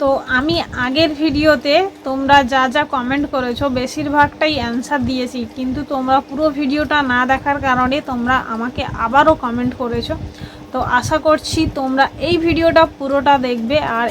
তো আমি আগের ভিডিওতে তোমরা যা যা কমেন্ট করেছ, বেশিরভাগটাই অ্যান্সার দিয়েছি। কিন্তু তোমরা পুরো ভিডিওটা না দেখার কারণে তোমরা আমাকে আবারও কমেন্ট করেছ। তো আশা করছি তোমরা এই ভিডিওটা পুরোটা দেখবে আর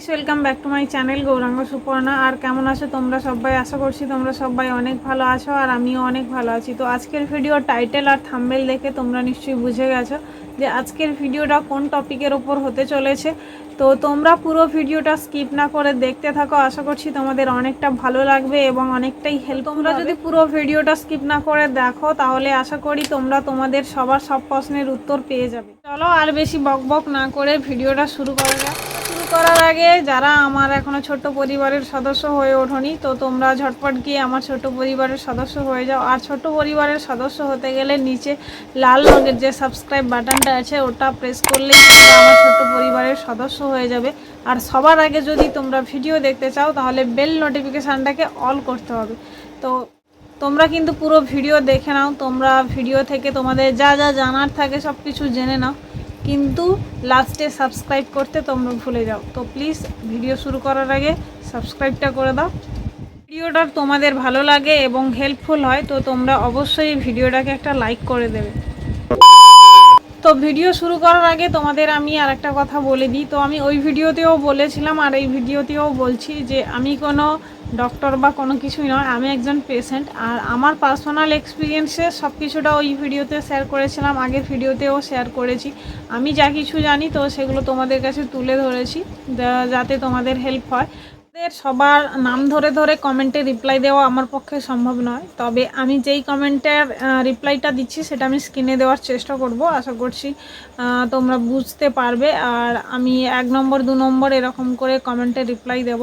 guys welcome back to my channel Gauranga Suparna আর কেমন আছো তোমরা সবাই? আশা করছি তোমরা সবাই অনেক ভালো আছো আর আমিও অনেক ভালো আছি। তো আজকের ভিডিও টাইটেল আর থাম্বেল দেখে তোমরা নিশ্চয়ই বুঝে গেছো যে আজকের ভিডিওটা কোন টপিকের ওপর হতে চলেছে। তো তোমরা পুরো ভিডিওটা স্কিপ না করে দেখতে থাকো। আশা করছি তোমাদের অনেকটা ভালো লাগবে এবং অনেকটাই হেল্প তোমরা যদি পুরো ভিডিওটা স্কিপ না করে দেখো তাহলে আশা করি তোমরা তোমাদের সবার সব প্রশ্নের উত্তর পেয়ে যাবে। চলো আর বেশি বক বক না করে ভিডিওটা শুরু করা যাক। করার আগে যারা আমার এখনও ছোট্ট পরিবারের সদস্য হয়ে ওঠনি, তো তোমরা ঝটপট গিয়ে আমার ছোট পরিবারের সদস্য হয়ে যাও। আর ছোট পরিবারের সদস্য হতে গেলে নিচে লাল রঙের যে সাবস্ক্রাইব বাটনটা আছে, ওটা প্রেস করলেই আমার ছোট পরিবারের সদস্য হয়ে যাবে। আর সবার আগে যদি তোমরা ভিডিও দেখতে চাও, তাহলে বেল নোটিফিকেশানটাকে অল করতে হবে। তো তোমরা কিন্তু পুরো ভিডিও দেখে নাও। তোমরা ভিডিও থেকে তোমাদের যা যা জানার থাকে সব কিছু জেনে নাও। কিন্তু লাস্টে সাবস্ক্রাইব করতে তোমরা ভুলে যাও। তো প্লিজ ভিডিও শুরু করার আগে সাবস্ক্রাইবটা করে দাও। ভিডিওটা তোমাদের ভালো লাগে এবং হেল্পফুল হয়, তো তোমরা অবশ্যই ভিডিওটাকে একটা লাইক করে দেবে। তো ভিডিও শুরু করার আগে তোমাদের আমি আর একটা কথা বলে দিই। তো আমি ওই ভিডিওতেও বলেছিলাম আর এই ভিডিওতেও বলছি যে আমি কোনো ডক্টর বা কোনো কিছুই নয়, আমি একজন পেশেন্ট আর আমার পার্সোনাল এক্সপিরিয়েন্সে সব কিছুটা ওই ভিডিওতে শেয়ার করেছিলাম, আগের ভিডিওতেও শেয়ার করেছি। আমি যা কিছু জানি তো সেগুলো তোমাদের কাছে তুলে ধরেছি যাতে তোমাদের হেল্প হয়। সবার নাম ধরে ধরে কমেন্টে রিপ্লাই দেওয়া আমার পক্ষে সম্ভব নয়। তবে আমি যেই কমেন্টের রিপ্লাইটা দিচ্ছি সেটা আমি স্ক্রিনে দেওয়ার চেষ্টা করব। আশা করছি তোমরা বুঝতে পারবে। আর আমি এক নম্বর, দু নম্বর এরকম করে কমেন্টে রিপ্লাই দেব।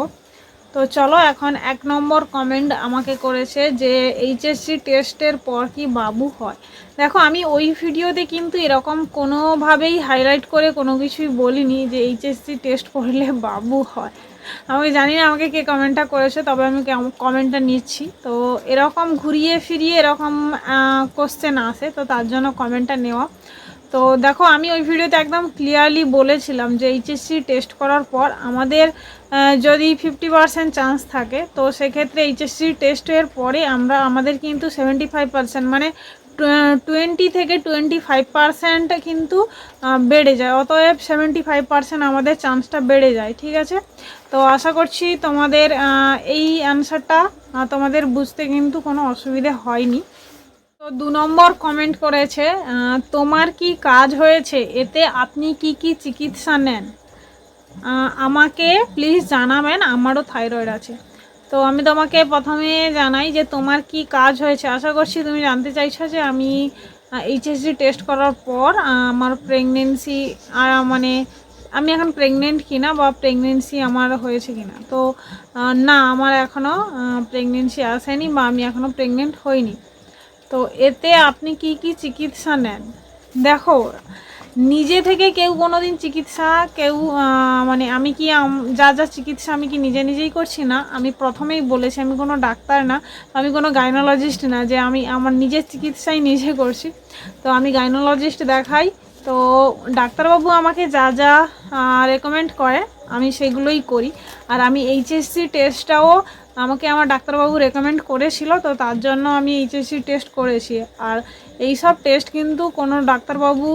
তো চলো এখন এক নম্বর কমেন্ট আমাকে করেছে যে এইচএসসি টেস্টের পর কি বাবু হয়? দেখো, আমি ওই ভিডিওতে কিন্তু এরকম কোনোভাবেই হাইলাইট করে কোনো কিছুই বলিনি যে এইচএসসি টেস্ট করলে বাবু হয়। আমি জানি না আমাকে কে কমেন্টটা করেছে, তবে আমি কমেন্টটা নিচ্ছি। তো এরকম ঘুরিয়ে ফিরিয়ে এরকম কোশ্চেন আসে, তো তার জন্য কমেন্টটা নেওয়া। তো দেখো, আমি ওই ভিডিওতে একদম ক্লিয়ারলি বলেছিলাম যে এইচএসসি টেস্ট করার পর আমাদের যদি ফিফটি পার্সেন্ট চান্স থাকে, তো সেক্ষেত্রে এইচএসসি টেস্টের পরে আমরা, আমাদের কিন্তু সেভেন্টি ফাইভ পার্সেন্ট মানে টোয়েন্টি থেকে টোয়েন্টি ফাইভ পার্সেন্ট কিন্তু বেড়ে যায়। অতএব সেভেন্টি ফাইভ পার্সেন্ট আমাদের চান্সটা বেড়ে যায়, ঠিক আছে? তো আশা করছি তোমাদের এই অ্যান্সারটা তোমাদের বুঝতে কিন্তু কোনো অসুবিধে হয়নি। তো দু নম্বর কমেন্ট করেছে তোমার কি কাজ হয়েছে? এতে আপনি কি কি চিকিৎসা নেন? আমাকে প্লিজ জানাবেন, আমারও থাইরয়েড আছে। তো আমি তোমাকে প্রথমে জানাই যে তোমার কি কাজ হয়েছে। আশা করছি তুমি জানতে চাইছো যে আমি এইচএসডি টেস্ট করার পর আমার প্রেগনেন্সি আর মানে আমি এখন প্রেগনেন্ট কিনা বা প্রেগনেন্সি আমার হয়েছে কিনা। তো না, আমার এখনও প্রেগনেন্সি আসেনি বা আমি এখনও প্রেগনেন্ট হইনি। তো এতে আপনি কি কি চিকিৎসা নেন? দেখো নিজে থেকে কেউ কোনো দিন চিকিৎসা, কেউ মানে আমি কি যা যা চিকিৎসা আমি কি নিজে নিজেই করছি না? আমি প্রথমেই বলেছি, আমি কোনো ডাক্তার না, আমি কোনো গাইনোলজিস্ট না যে আমি আমার নিজের চিকিৎসাই নিজে করছি। তো আমি গাইনোলজিস্ট দেখাই, তো ডাক্তারবাবু আমাকে যা যা রেকমেন্ড করে, আমি সেগুলোই করি। আর আমি এইচএসসি টেস্টটাও আমাকে আমার ডাক্তারবাবু রেকমেন্ড করেছিল, তো তার জন্য আমি এইচএসসি টেস্ট করেছি। আর এই সব টেস্ট কিন্তু কোনো ডাক্তারবাবু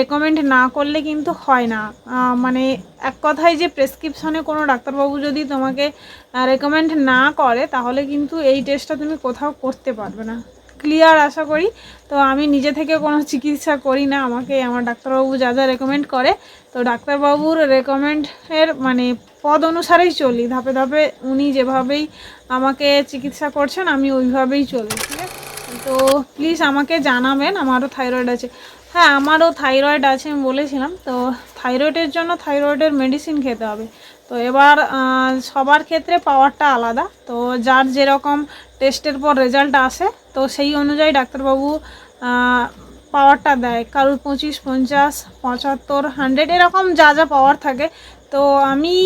রেকমেন্ড না করলে কিন্তু হয় না। মানে এক কথায় যে প্রেসক্রিপশনে কোনো ডাক্তারবাবু যদি তোমাকে রেকমেন্ড না করে, তাহলে কিন্তু এই টেস্টটা তুমি কোথাও করতে পারবে না। ক্লিয়ার আশা করি। তো আমি নিজে থেকে কোনো চিকিৎসা করি না। আমাকে আমার ডাক্তারবাবু যা যা রেকমেন্ড করে, তো ডাক্তারবাবুর রেকমেন্ডের মানে পদ অনুসারেই চলি। ধাপে ধাপে উনি যেভাবেই আমাকে চিকিৎসা করছেন, আমি ওইভাবেই চলি, ঠিক আছে? তো প্লিজ আমাকে জানাবেন, আমারও থাইরয়েড আছে। হ্যাঁ আমারও থাইরয়েড আছে আমি বলেছিলাম। তো থাইরয়েডের জন্য থাইরয়েডের মেডিসিন খেতে হবে। তো এবার সবার ক্ষেত্রে পাওয়ারটা আলাদা। তো যার যেরকম টেস্টের পর রেজাল্ট আসে, তো সেই অনুযায়ী ডাক্তারবাবু পাওয়ারটা দেয়। কারোর পঁচিশ, পঞ্চাশ, পঁচাত্তর, হান্ড্রেড, এরকম যা যা পাওয়ার থাকে। তো আমি,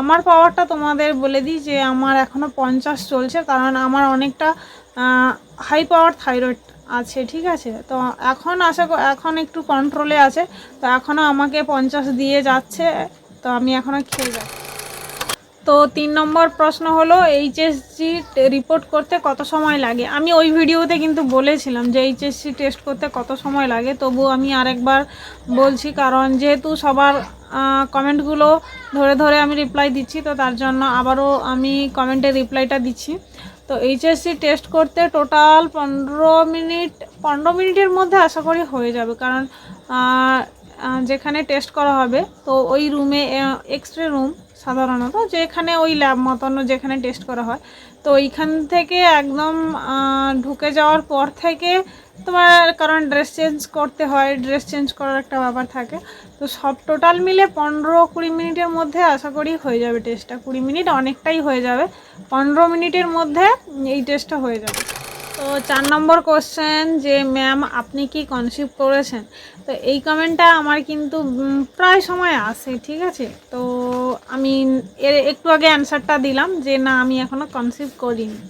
আমার পাওয়ারটা তোমাদের বলে দিই যে আমার এখনও পঞ্চাশ চলছে, কারণ আমার অনেকটা হাই পাওয়ার থাইরয়েড আছে, ঠিক আছে? তো এখন আশা এখন একটু কন্ট্রোলে আছে। তো এখনও আমাকে পঞ্চাশ দিয়ে যাচ্ছে, তো আমি এখনও খেয়ে যাচ্ছি। তো তিন নম্বর প্রশ্ন হলো এইচএসজি রিপোর্ট করতে কত সময় লাগে? আমি ওই ভিডিওতে কিন্তু বলেছিলাম যে এইচএসসি টেস্ট করতে কত সময় লাগে, তবু আমি আরেকবার বলছি কারণ যেহেতু সবার কমেন্টগুলো ধরে ধরে আমি রিপ্লাই দিচ্ছি, তো তার জন্য আবারও আমি কমেন্টে রিপ্লাইটা দিচ্ছি। তো এইচএসসি টেস্ট করতে টোটাল পনেরো মিনিট, পনেরো মিনিটের মধ্যে আশা করি হয়ে যাবে, কারণ যেখানে টেস্ট করা হবে, তো ওই রুমে এক্স রে রুম সাধারণত যেখানে ওই ল্যাব মতন যেখানে টেস্ট করা হয়। তো ওইখান থেকে একদম ঢুকে যাওয়ার পর থেকে তোমার কারণ ড্রেস চেঞ্জ করতে হয় ড্রেস চেঞ্জ করার একটা ব্যাপার থাকে। তো সব টোটাল মিলে পনেরো কুড়ি মিনিটের মধ্যে আশা করি হয়ে যাবে টেস্টটা কুড়ি মিনিট অনেকটাই হয়ে যাবে। পনেরো মিনিটের মধ্যে এই টেস্টটা হয়ে যাবে। তো চার নম্বর কোশ্চেন যে ম্যাম আপনি কি কনসিভ করেছেন? তো এই কমেন্টটা আমার কিন্তু প্রায় সময় আসে, ঠিক আছে? তো আমি এর একটু আগে অ্যান্সারটা দিলাম যে, না, আমি এখনও কনসিভ করিনি।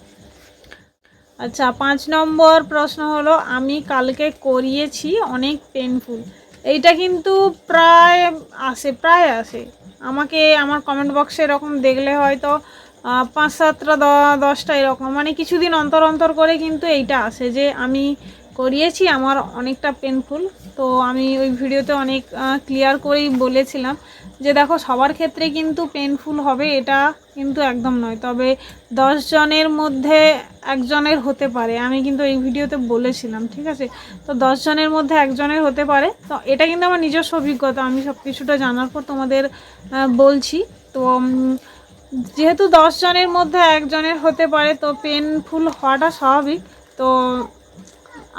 আচ্ছা পাঁচ নম্বর প্রশ্ন হলো, আমি কালকে করিয়েছি অনেক পেনফুল এইটা কিন্তু প্রায় আসে প্রায় আসে। আমাকে আমার কমেন্ট বক্সে এরকম দেখলে হয়তো পাঁচ সাতটা দশটা এরকম। মানে কিছুদিন অন্তর অন্তর করে কিন্তু এইটা আসে যে আমি করিয়েছি, আমার অনেকটা পেনফুল তো আমি ওই ভিডিওতে অনেক ক্লিয়ার করেই বলেছিলাম যে দেখো, সবার ক্ষেত্রে কিন্তু পেনফুল হবে এটা কিন্তু একদম নয়। তবে দশ জনের মধ্যে একজনের হতে পারে, আমি কিন্তু এই ভিডিওতে বলেছিলাম, ঠিক আছে? তো দশ জনের মধ্যে একজনের হতে পারে। তো এটা কিন্তু আমার নিজস্ব অভিজ্ঞতা, আমি সব কিছুটা জানার পর তোমাদের বলছি। তো যেহেতু দশ জনের মধ্যে একজনের হতে পারে, তো পেনফুল হওয়াটা স্বাভাবিক। তো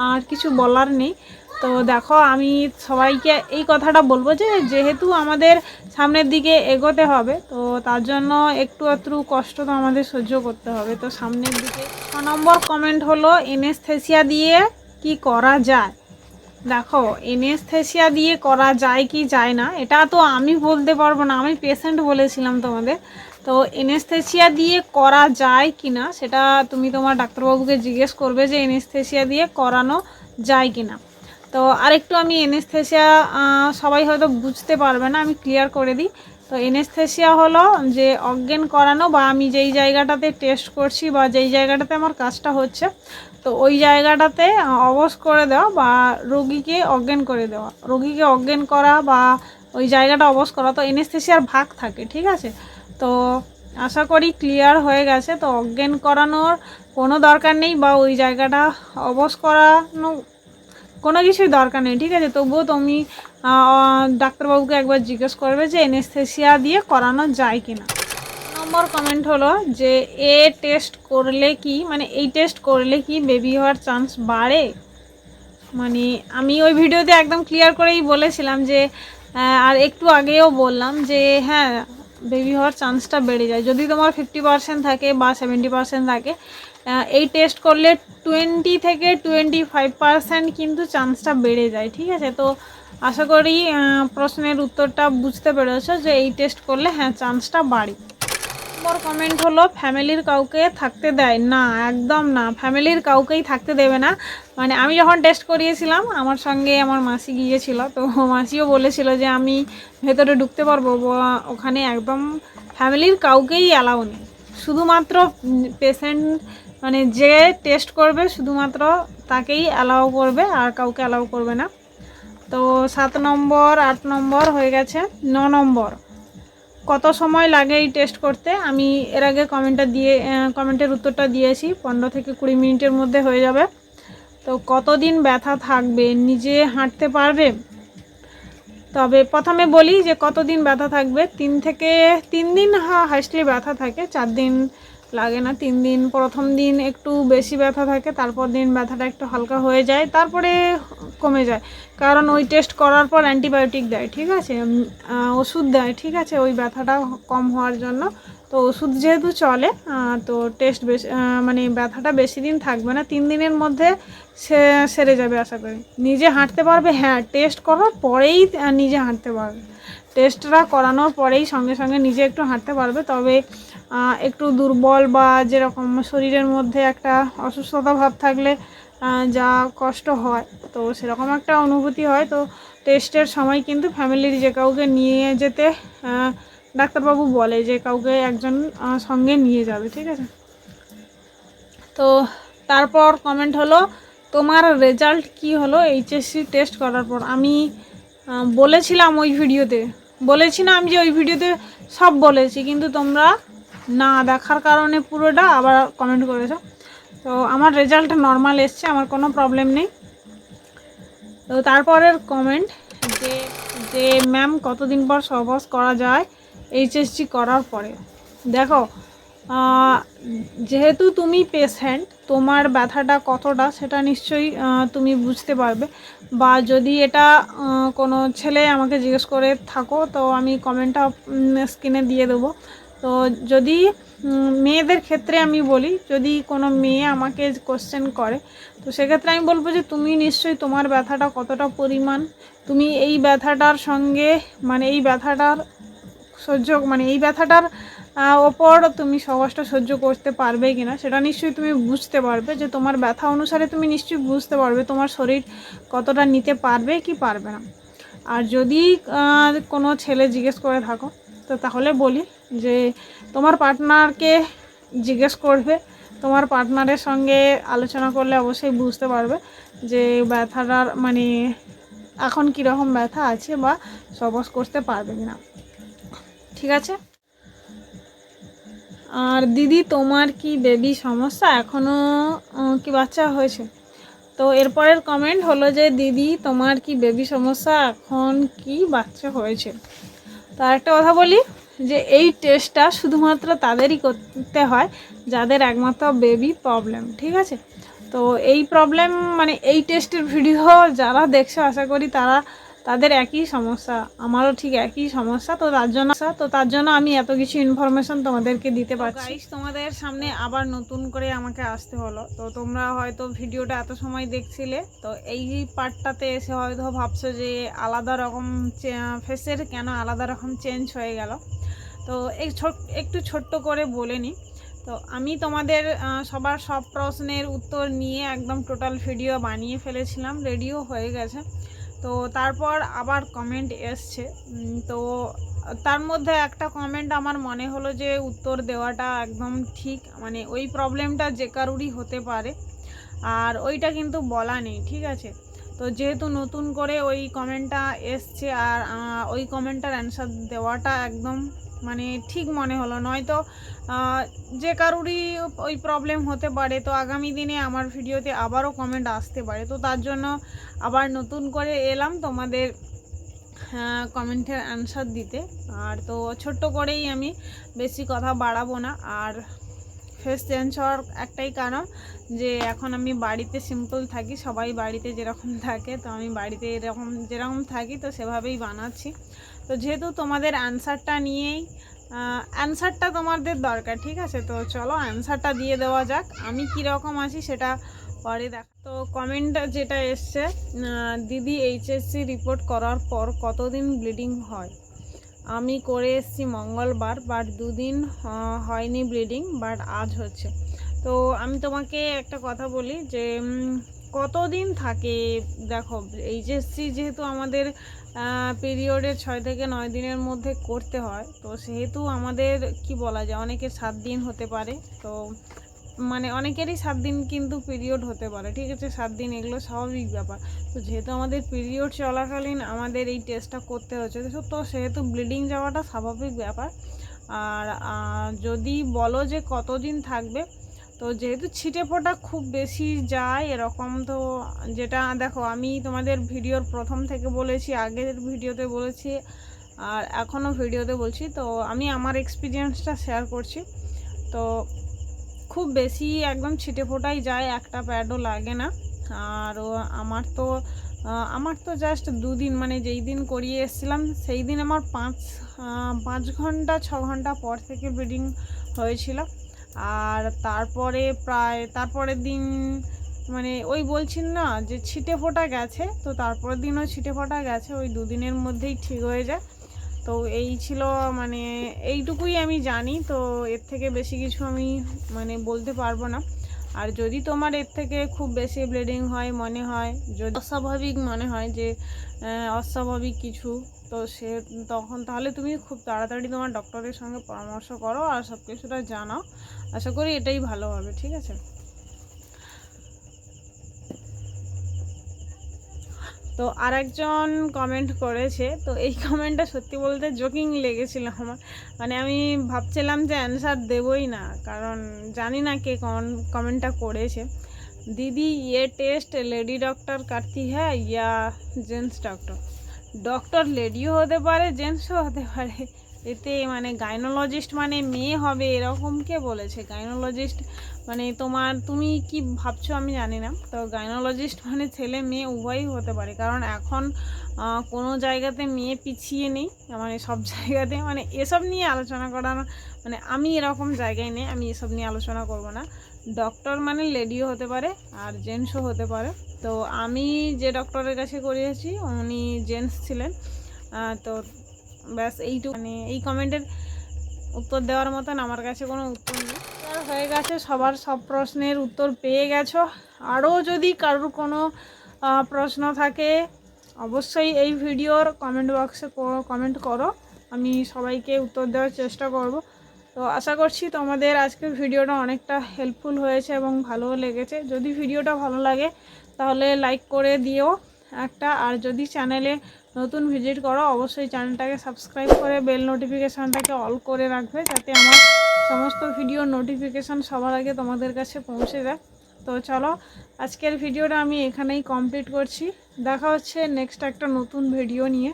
আর কিছু বলার নেই। তো দেখো, আমি সবাইকে এই কথাটা বলব যে, যেহেতু আমাদের সামনের দিকে এগোতে হবে, তো তার জন্য একটু একটু কষ্ট তো আমাদের সহ্য করতে হবে। তো সামনের দিকে ছ নম্বর কমেন্ট হলো এনেস্থেসিয়া দিয়ে কি করা যায়? দেখো এনেস্থেসিয়া দিয়ে করা যায় কি যায় না, এটা তো আমি বলতে পারব না, আমি পেশেন্ট বলেছিলাম তোমাদের। তো এনেস্থেসিয়া দিয়ে করা যায় কি না, সেটা তুমি তোমার ডাক্তারবাবুকে জিজ্ঞেস করবে যে এনেস্থেসিয়া দিয়ে করানো যায় কি না। তো আরেকটু আমি এনেস্থেসিয়া সবাই হয়তো বুঝতে পারবে না, আমি ক্লিয়ার করে দিই। তো এনেস্থেসিয়া হলো যে অজ্ঞান করানো বা আমি যেই জায়গাটাতে টেস্ট করছি বা যেই জায়গাটাতে আমার কাজটা হচ্ছে তো ওই জায়গাটাতে অবশ করে দেওয়া বা রোগীকে অজ্ঞান করে দেওয়া। রোগীকে অজ্ঞান করা বা ওই জায়গাটা অবশ করা, তো এনেস্থেসিয়ার ভাগ থাকে, ঠিক আছে? তো আশা করি ক্লিয়ার হয়ে গেছে। তো অজ্ঞান করানোর কোনো দরকার নেই বা ওই জায়গাটা অবশ করানো কোনো কিছুই দরকার নেই, ঠিক আছে? তবুও তুমি ডাক্তারবাবুকে একবার জিজ্ঞেস করবে যে এনেস্থেসিয়া দিয়ে করানো যায় কি না নম্বর কমেন্ট হলো যে, এ টেস্ট করলে কি মানে এই টেস্ট করলে কি বেবি হওয়ার চান্স বাড়ে? মানে আমি ওই ভিডিওতে একদম ক্লিয়ার করেই বলেছিলাম যে আর একটু আগেও বললাম যে হ্যাঁ বেবি হওয়ার চান্সটা বেড়ে যায়। যদি তোমার ফিফটি পার্সেন্ট থাকে বা সেভেন্টি পার্সেন্ট থাকে এই টেস্ট করলে টোয়েন্টি থেকে টোয়েন্টি ফাইভ পার্সেন্ট কিন্তু চান্সটা বেড়ে যায়, ঠিক আছে? তো আশা করি প্রশ্নের উত্তরটা বুঝতে পেরেছ যে, এই টেস্ট করলে হ্যাঁ চান্সটা বাড়ে। নম্বর কমেন্ট হলো, ফ্যামিলির কাউকে থাকতে দেয়? না, একদম না। ফ্যামিলির কাউকেই থাকতে দেবে না। মানে আমি যখন টেস্ট করিয়েছিলাম, আমার সঙ্গে আমার মাসি গিয়েছিল, তো মাসিও বলেছিল যে, আমি ভেতরে ঢুকতে পারব ওখানে একদম ফ্যামিলির কাউকেই অ্যালাউ নেই। শুধুমাত্র পেশেন্ট মানে যে টেস্ট করবে, শুধুমাত্র তাকেই অ্যালাউ করবে, আর কাউকে অ্যালাউ করবে না। তো সাত নম্বর, আট নম্বর হয়ে গেছে, ন নম্বর। কত সময় লাগে এই টেস্ট করতে? আমি এর আগে কমেন্টটা দিয়ে কমেন্টের উত্তরটা দিয়েছি। পনেরো থেকে কুড়ি মিনিটের মধ্যে হয়ে যাবে। তো কতদিন ব্যথা থাকবে? নিজে হাঁটতে পারবে? তবে প্রথমে বলি যে কতদিন ব্যথা থাকবে? তিন থেকে, তিন দিন হাইস্টলি ব্যথা থাকে, চার দিন লাগে না, তিন দিন, প্রথম দিন একটু বেশি ব্যথা থাকে, তারপর দিন ব্যথাটা একটু হালকা হয়ে যায়, তারপরে কমে যায়। কারণ ওই টেস্ট করার পর অ্যান্টিবায়োটিক দেয়, ঠিক আছে? ওষুধ দেয়, ঠিক আছে? ওই ব্যথাটা কম হওয়ার জন্য। তো ওষুধ যেহেতু চলে তো টেস্ট বেশি মানে ব্যথাটা বেশি দিন থাকবে না, তিন দিনের মধ্যে সে, সেরে যাবে আশা করি। নিজে হাঁটতে পারবে হ্যাঁ টেস্ট করার পরেই নিজে হাঁটতে পারবে। টেস্টটা করানোর পরেই সঙ্গে সঙ্গে নিজে একটু হাঁটতে পারবে, তবে একটু দুর্বল বা যেরকম শরীরের মধ্যে একটা অসুস্থতা ভাব থাকলে যা কষ্ট হয়, তো সেরকম একটা অনুভূতি হয়। তো টেস্টের সময় কিন্তু ফ্যামিলির যে কাউকে নিয়ে যেতে ডাক্তারবাবু বলে যে কাউকে একজন সঙ্গে নিয়ে যাবে, ঠিক আছে? তো তারপর কমেন্ট হলো, তোমার রেজাল্ট কি হলো এইচএসসি টেস্ট করার পর? আমি বলেছিলাম ওই ভিডিওতে বলেছি না আমি যে ওই ভিডিওতে সব বলেছি, কিন্তু তোমরা না দেখার কারণে পুরোটা, আবার কমেন্ট করেছ। তো আমার রেজাল্ট নর্মাল এসছে, আমার কোনো প্রবলেম নেই। তো তারপরের কমেন্ট যে যে ম্যাম কতদিন পর সহবাস করা যায় এইচএসসি করার পরে। দেখো যেহেতু তুমি পেশেন্ট তোমার ব্যথাটা কতটা সেটা নিশ্চয়ই তুমি বুঝতে পারবে। বা যদি এটা কোনো ছেলে আমাকে জিজ্ঞেস করে থাকো, তো আমি কমেন্টটা স্ক্রিনে দিয়ে দেবো। তো যদি মেয়েদের ক্ষেত্রে আমি বলি, যদি কোনো মেয়ে আমাকে কোশ্চেন করে, তো সেক্ষেত্রে আমি বলব যে তুমি নিশ্চয়ই তোমার ব্যথাটা কতটা পরিমাণ? তুমি এই ব্যথাটার সঙ্গে মানে এই ব্যথাটার সহ্য মানে এই ব্যথাটার ওপর তুমি সহজটা সহ্য করতে পারবে কি না সেটা নিশ্চয়ই তুমি বুঝতে পারবে যে তোমার ব্যথা অনুসারে তুমি নিশ্চয়ই বুঝতে পারবে তোমার শরীর কতটা নিতে পারবে কি পারবে না। আর যদি কোনো ছেলে জিজ্ঞেস করে থাকো, তো তাহলে বলি যে তোমার পার্টনারকে জিজ্ঞেস করবে, তোমার পার্টনারের সঙ্গে আলোচনা করলে অবশ্যই বুঝতে পারবে যে ব্যথাটার মানে এখন কীরকম ব্যথা আছে বা সবস করতে পারবে কিনা। ঠিক আছে? আর দিদি, তোমার কি বেবি সমস্যা? এখনও কি বাচ্চা হয়েছে? তো এরপরের কমেন্ট হলো যে, দিদি, তোমার কি বেবি সমস্যা? এখন কি বাচ্চা হয়েছে? তো একটা কথা বলি। যে এই টেস্টটা শুধুমাত্র তাদেরই করতে হয়, যাদের একমাত্র বেবি প্রবলেম ঠিক আছে? তো এই প্রবলেম মানে এই টেস্টের ভিডিও যারা দেখছে, আশা করি তারা তাদের একই সমস্যা আমারও ঠিক একই সমস্যা তো তার জন্য তো তার জন্য আমি এত কিছু ইনফরমেশন তোমাদেরকে দিতে পারছি। তোমাদের সামনে আবার নতুন করে আমাকে আসতে হলো তো তোমরা হয়তো ভিডিওটা এত সময় দেখছিলে তো এই পার্টটাতে এসে হয়তো ভাবছ যে আলাদা রকম ফেসের কেন আলাদা রকম চেঞ্জ হয়ে গেল। তো এই ছোট একটু ছোট্ট করে বলে নিই তো আমি তোমাদের সবার সব প্রশ্নের উত্তর নিয়ে একদম টোটাল ভিডিও বানিয়ে ফেলেছিলাম রেডিও হয়ে গেছে। তো তারপর আবার কমেন্ট এসছে। তো তার মধ্যে একটা কমেন্ট আমার মনে হলো যে উত্তর দেওয়াটা একদম ঠিক। মানে ওই প্রবলেমটা যে কারুরই হতে পারে। আর ওইটা কিন্তু বলা নেই, ঠিক আছে? তো যেহেতু নতুন করে ওই কমেন্টটা এসছে আর ওই কমেন্টটার অ্যান্সার দেওয়াটা একদম মানে ঠিক মনে হলো। নয়তো যে কারুরই ওই প্রবলেম হতে পারে, তো আগামী দিনে আমার ভিডিওতে আবারও কমেন্ট আসতে পারে। তো তার জন্য আবার নতুন করে এলাম তোমাদের কমেন্টের অ্যান্সার দিতে। আর তো ছোট্ট করেই আমি বেশি কথা বাড়াবো না। আর ফেস চেঞ্জ হওয়ার একটাই কারণ যে, এখন আমি বাড়িতে সিম্পল থাকি, সবাই বাড়িতে যেরকম থাকে, তো আমি বাড়িতে এরকম, যেরকম থাকি, তো সেভাবেই বানাচ্ছি। তো যেহেতু তোমাদের অ্যান্সারটা নিয়েই অ্যান্সারটা তোমাদের দরকার, ঠিক আছে? তো চলো অ্যান্সারটা দিয়ে দেওয়া যাক, আমি কীরকম আছি সেটা পরে দেখ, তো কমেন্ট যেটা এসছে দিদি এইচএসসি রিপোর্ট করার পর কতদিন ব্লিডিং হয়? আমি করে এসেছি মঙ্গলবার বাট দুদিন হয়নি ব্লিডিং বাট আজ হচ্ছে। তো আমি তোমাকে একটা কথা বলি যে কতদিন থাকে? দেখো এইচএসসি যেহেতু আমাদের পিরিয়ডের ছয় থেকে নয় দিনের মধ্যে করতে হয়। তো সেহেতু আমাদের, কি বলা যায়, অনেকের সাত দিন হতে পারে। তো মানে অনেকেরই সাত দিন কিন্তু পিরিয়ড হতে পারে, ঠিক আছে? সাত দিন এগুলো স্বাভাবিক ব্যাপার। তো যেহেতু আমাদের পিরিয়ড চলাকালীন আমাদের এই টেস্টটা করতে হচ্ছে, তো সেহেতু ব্লিডিং যাওয়াটা স্বাভাবিক ব্যাপার। আর যদি বলো যে কতদিন থাকবে তো যেহেতু ছিটে ফোটা খুব বেশি যায় এরকম, তো যেটা দেখো আমি তোমাদের ভিডিওর প্রথম থেকে বলেছি, আগের ভিডিওতে বলেছি, আর এখনও ভিডিওতে বলছি। তো আমি আমার এক্সপিরিয়েন্সটা শেয়ার করছি। তো খুব বেশি একদম ছিটে ফোটাই যায়, একটা প্যাডও লাগে না। আর আমার তো আমার তো জাস্ট দুদিন মানে যেই দিন করিয়ে এসেছিলাম, সেই দিন আমার পাঁচ পাঁচ ঘণ্টা, ছ ঘণ্টা পর থেকে ব্লিডিং হয়েছিল। আর তারপরে প্রায়, তারপরের দিন মানে ওই বলছেন না যে ছিটে ফোটা গেছে, তো তারপরের দিনও ছিটে ফোটা গেছে, ওই দুদিনের মধ্যেই ঠিক হয়ে যায়। তো এই ছিল মানে এইটুকুই আমি জানি, তো এর থেকে বেশি কিছু আমি মানে বলতে পারব না। আর যদি তোমার এর থেকে খুব বেশি ব্লিডিং হয়, মনে হয়, যদি অস্বাভাবিক মনে হয় যে অস্বাভাবিক কিছু তো সে তখন তাহলে তুমি খুব তাড়াতাড়ি তোমার ডক্টরের সঙ্গে পরামর্শ করো আর সব কিছুটা জানাও আশা করি এটাই ভালো হবে ঠিক আছে তো আরেকজন কমেন্ট করেছে তো এই কমেন্টটা সত্যি বলতে জোকিং লেগেছিল আমার মানে আমি ভাবছিলাম যে অ্যান্সার দেবই না কারণ জানি না কে কমেন্টটা করেছে दीदी ये टेस्ट लेडी डॉक्टर करती है या জেন্টস ডক্টর ডক্টর লেডিও হতে পারে জেন্টসও হতে পারে। এতে মানে গাইনোলজিস্ট মানে মেয়ে হবে এরকম কে বলেছে? গাইনোলজিস্ট মানে তোমার তুমি কি ভাবছ আমি জানি না। তো গাইনোলজিস্ট মানে ছেলে মেয়ে উভয়ই হতে পারে। কারণ এখন কোনো জায়গাতে মেয়ে পিছিয়ে নেই। মানে সব জায়গাতে মানে এসব নিয়ে আলোচনা করার মানে আমি এরকম জায়গায় নেই, আমি এসব নিয়ে আলোচনা করব না। ডক্টর মানে লেডিও হতে পারে আর জেন্টসও হতে পারে। তো আমি যে ডক্টরের কাছে করিয়েছি, উনি জেন্টস ছিলেন। তো ব্যাস, এইটুকু। মানে এই কমেন্টের উত্তর দেওয়ার মতন আমার কাছে কোনো উত্তর নেই। আর হয়ে গেছে সবার সব প্রশ্নের উত্তর পেয়ে গেছো। আরও যদি কারোর কোনো প্রশ্ন থাকে, অবশ্যই এই ভিডিওর কমেন্ট বক্সে কমেন্ট করো। আমি সবাইকে উত্তর দেওয়ার চেষ্টা করব। তো আশা করছি তোমাদের আজকের ভিডিওটা অনেকটা হেল্পফুল হয়েছে এবং ভালোও লেগেছে। যদি ভিডিওটা ভালো লাগে, তাহলে লাইক করে দিও একটা। আর যদি চ্যানেলে নতুন ভিজিট করো, অবশ্যই চ্যানেলটাকে সাবস্ক্রাইব করে বেল নোটিফিকেশানটাকে অল করে রাখবে যাতে আমার সমস্ত ভিডিও নোটিফিকেশান সবার আগে তোমাদের কাছে পৌঁছে যায়। তো চলো, আজকের ভিডিওটা আমি এখানেই কমপ্লিট করছি। দেখা হচ্ছে নেক্সট একটা নতুন ভিডিও নিয়ে।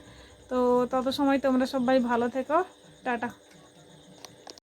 তো তত সময় তোমরা সবাই ভালো থেকো। টাটা।